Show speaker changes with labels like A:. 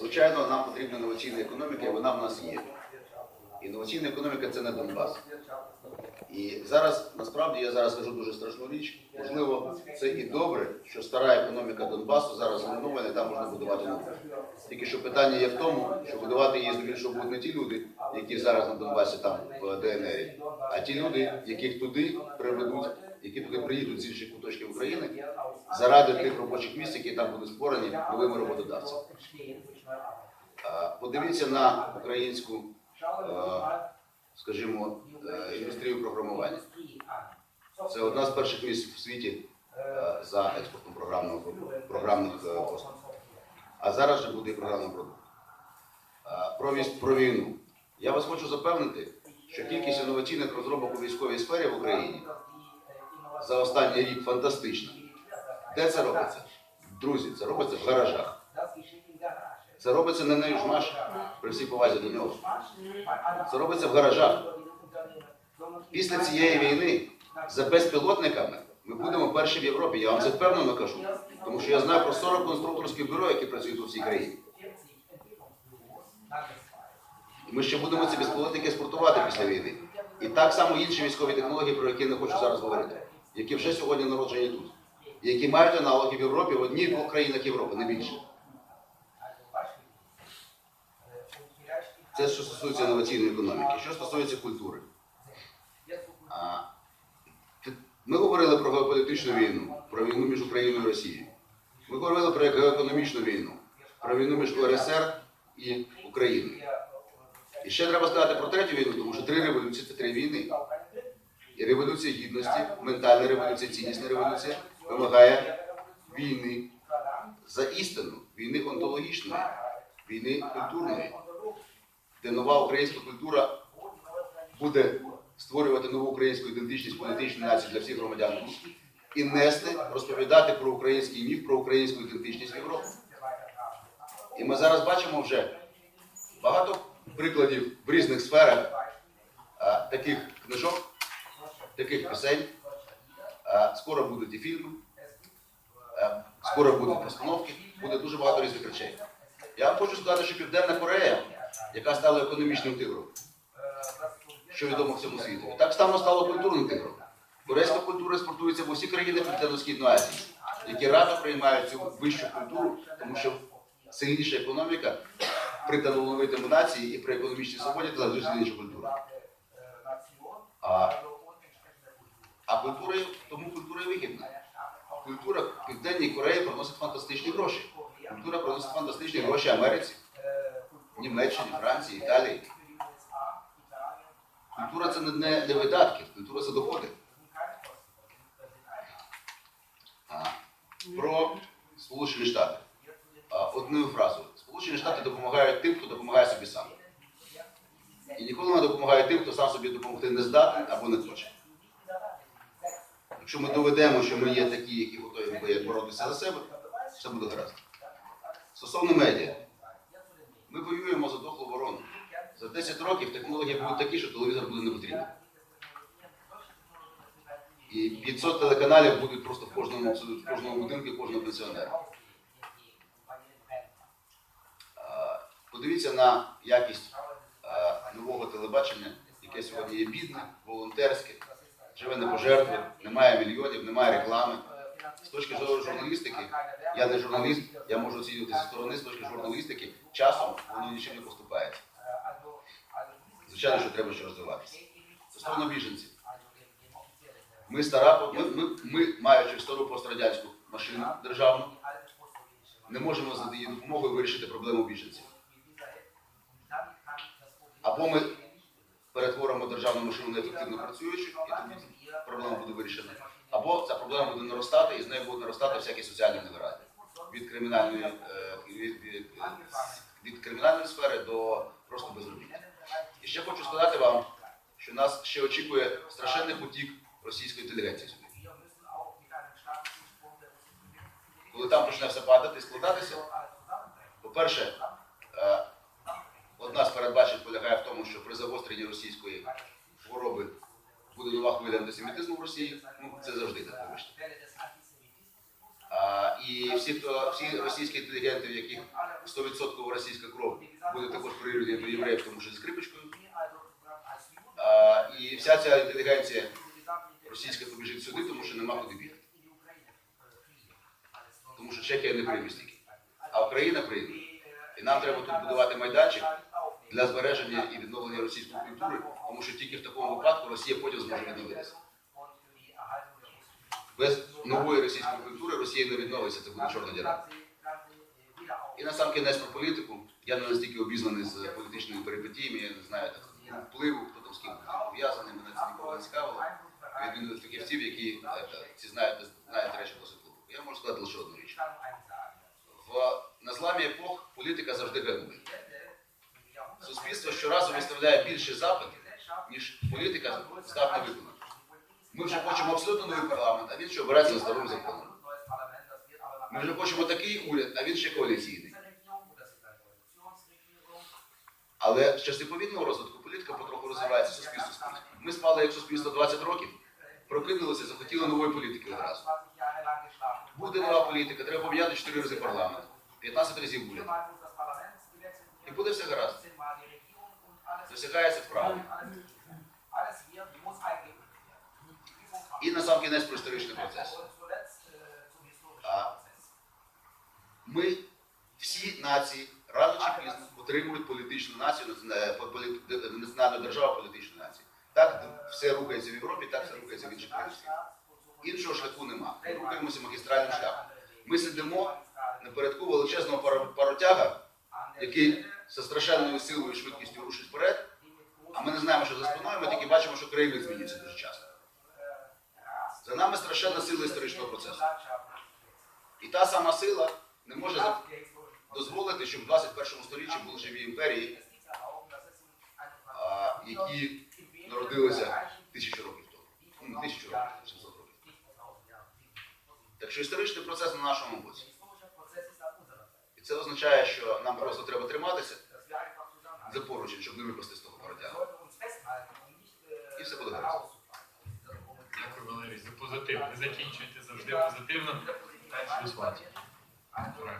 A: Звичайно, нам потрібна інноваційна економіка, і вона в нас є. Інноваційна економіка це не Донбас. І зараз, насправді, я зараз скажу дуже страшну річ. Можливо, це і добре, що стара економіка Донбасу зараз зруйнована, і там можна будувати нову. Тільки що питання є в тому, що будувати її здебільшого будуть не ті люди, які зараз на Донбасі там в ДНР, а ті люди, яких туди приведуть, які туди приїдуть з інших куточків України, заради тих робочих місць, які там будуть створені новими роботодавцями. Подивіться на українську, скажімо, е, індустрію програмування. Це одна з перших місць в світі е, за експортом програмного програмних е, послуг. А зараз же буде і програмний продукт. Про, про війну. Я вас хочу запевнити, що кількість інноваційних розробок у військовій сфері в Україні за останній рік фантастична. Де це робиться? Друзі, це робиться в гаражах. Це робиться не на Южмаш, при всій повазі до нього. Це робиться в гаражах. Після цієї війни за безпілотниками ми будемо перші в Європі. Я вам це впевнено кажу. Тому що я знаю про 40 конструкторських бюро, які працюють у всій країні. Ми ще будемо ці безпілотники експортувати після війни. І так само інші військові технології, про які не хочу зараз говорити, які вже сьогодні народжені тут, які мають аналоги в Європі в одній-двох країнах Європи, не більше. Це що стосується інноваційної економіки. Що стосується культури. Ми говорили про геополітичну війну, про війну між Україною і Росією. Ми говорили про геоекономічну війну, про війну між УРСР і Україною. І ще треба сказати про третю війну, тому що три революції це три війни. Революція гідності, ментальна революція, ціннісна революція вимагає війни за істину, війни онтологічної, війни культурної, де нова українська культура буде створювати нову українську ідентичність політичної нації для всіх громадян і нести, розповідати про український міф, про українську ідентичність в Європі. І ми зараз бачимо вже багато прикладів в різних сферах таких книжок, таких пісень. Скоро будуть і фільми, скоро будуть постановки, буде дуже багато різних речей. Я вам хочу сказати, що Південна Корея, яка стала економічним тигром, що відомо всьому світу, так само стало культурним тигром. Корейська культура експортується в усі країни Південно-Східної Азії, які радо приймають цю вищу культуру, тому що сильніша економіка при талановитому нації і при економічній свободі це завжди сильніша культура. Культура, тому культура вигідна. Культура Південній Кореї приносить фантастичні гроші. Культура приносить фантастичні гроші Америці, Німеччині, Франції, Італії. Культура це не, не, не видатки, культура це доходи. А, про Сполучені Штати. Одною фразою. Сполучені Штати допомагають тим, хто допомагає собі сам. І ніколи не допомагає тим, хто сам собі допомогти не здатний або не хоче. Якщо ми доведемо, що ми є такі, які готові боротися за себе, все буде гаразд. Стосовно медіа, ми воюємо за дохлу ворону. За 10 років технології будуть такі, що телевізор буде не потрібен. І 500 телеканалів будуть просто в кожному, в кожному будинку кожного пенсіонера. Подивіться на якість нового телебачення, яке сьогодні є бідне, волонтерське, живе не пожертви, немає мільйонів, немає реклами. З точки зору журналістики, я не журналіст, я можу оцінювати зі сторони, з точки журналістики, часом воно нічим не поступається. Звичайно, що треба ще розвиватися. Стосовно біженців. Ми стара, ми, ми, ми маючи стару пострадянську машину державну, не можемо за її допомогою вирішити проблему біженців. Або ми перетворимо державну машину на ефективно працюючу, і тоді проблема буде вирішена. Або ця проблема буде наростати, і з нею будуть наростати всякі соціальні негаразди. Від кримінальної, е, від, від, від кримінальної сфери до просто безробіття. І ще хочу сказати вам, що нас ще очікує страшенний потік російської інтелігенції сюди. Коли там почне все падати і складатися, по-перше, е, одна з передбачень полягає в тому, що при загостренні російської хвороби буде нова хвиля антисемітизму в Росії. Ну, це завжди так вибачте. І всі, хто, всі російські інтелігенти, в яких 100% російська кров буде також прирівняна до євреїв, тому що зі скрипочкою. А, і вся ця інтелігенція російська побіжить сюди, тому що нема куди бігти. Тому що Чехія не прийме стільки, а Україна прийме. І нам треба тут будувати майданчик для збереження і відновлення російської культури, тому що тільки в такому випадку Росія потім зможе відновитися. Без нової російської культури Росія не відновиться, це буде чорна діра. І на сам кінець про політику. Я не настільки обізнаний з політичними перипетіями, я не знаю так, впливу, хто там з ким пов'язаний, мене це ніколи не цікавило. Відміну від фахівців, які е, ці знають, знають речі досить глибоко. Я можу сказати лише одну річ. В, на зламі епох політика завжди гальмує. Щоразу виставляє більше запитів, ніж політика здатна виконати. Ми вже хочемо абсолютно новий парламент, а він ще обирається за старим законом. Ми вже хочемо такий уряд, а він ще коаліційний. Але з часи повільного розвитку політика потроху розвивається суспільство спільно. Ми спали як суспільство 20 років, прокинулися, захотіли нової політики одразу. Буде нова політика, треба поміняти 4 рази парламент, 15 разів уряд. І буде все гаразд. Досягається вправо. І на сам кінець про історичний процес. Ми всі нації рано чи пізно отримують політичну націю, націона- по- полі- національну державу політичну націю. Так все рухається в Європі, так все рухається в інших країнах. Іншого шляху нема. Ми рухаємося магістральним шляхом. Ми сидимо напередку величезного паро- паротяга, який зі страшенною силою і швидкістю рушить вперед, а ми не знаємо, що за спиною, ми тільки бачимо, що країни змінюються дуже часто. За нами страшенна сила історичного процесу. І та сама сила не може дозволити, щоб в 21 сторіччі були живі імперії, які народилися тисячу років тому. Ну, тисячу років, 700 років. Так що історичний процес на нашому боці. І це означає, що нам просто треба триматися за поручень, щоб не випасти з того паротягу. І все буде гаразд.
B: Дякую, Валерій, за позитив. Ви закінчуєте завжди позитивно.